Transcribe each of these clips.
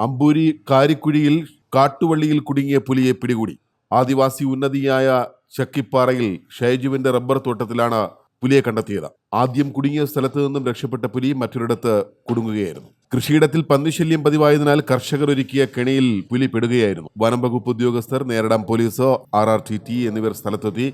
അമ്പൂരി കാരിക്കുഴിയിൽ കാട്ടുവള്ളിയിൽ കുടുങ്ങിയ പുലിയെ പിടികൂടി. ആദിവാസി ഉന്നതിയായ ചക്കിപ്പാറയിൽ ഷൈജുവിന്റെ റബ്ബർ തോട്ടത്തിലാണ് പുലിയെ കണ്ടെത്തിയത്. ആദ്യം കുടുങ്ങിയ സ്ഥലത്തു നിന്നും രക്ഷപ്പെട്ട പുലി മറ്റൊരിടത്ത് കുടുങ്ങുകയായിരുന്നു. കൃഷിയിടത്തിൽ പന്നിശല്യം പതിവായതിനാൽ കർഷകർ ഒരുക്കിയ കെണിയിൽ പുലി പെടുകയായിരുന്നു. വനം വകുപ്പ് ഉദ്യോഗസ്ഥർ നേരിടാം police R R T T എന്നിവർ സ്ഥലത്തെത്തി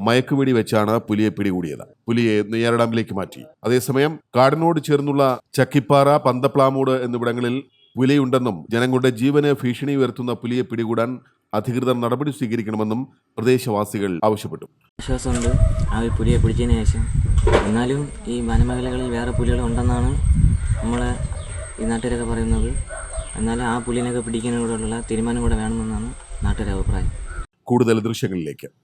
മയക്കുവെടി വെച്ചാണ് പുലിയെ പിടികൂടിയത്. പുലിയെ നെയ്യാറിഡാമിലേക്ക് മാറ്റി. അതേസമയം കാടിനോട് ചേർന്നുള്ള ചക്കിപ്പാറ പന്തപ്ലാമൂട് എന്നിവിടങ്ങളിൽ പുലിയുണ്ടെന്നും ജനങ്ങളുടെ ജീവന് ഭീഷണി ഉയർത്തുന്ന പുലിയെ പിടികൂടാൻ അധികൃതർ നടപടി സ്വീകരിക്കണമെന്നും പ്രദേശവാസികൾ ആവശ്യപ്പെട്ടു. വിശ്വാസമുണ്ട്. ആ ഒരു പുലിയെ പിടിച്ചതിന് ശേഷം എന്നാലും ഈ വനമേഖലകളിൽ വേറെ പുലികൾ ഉണ്ടെന്നാണ് നമ്മളെ ഈ നാട്ടുകാരൊക്കെ പറയുന്നത്. എന്നാലും ആ പുലിനൊക്കെ പിടിക്കുന്നതിനോടുള്ള തീരുമാനം കൂടെ വേണമെന്നാണ് നാട്ടുകാരുടെ അഭിപ്രായം. കൂടുതൽ ദൃശ്യങ്ങളിലേക്ക്.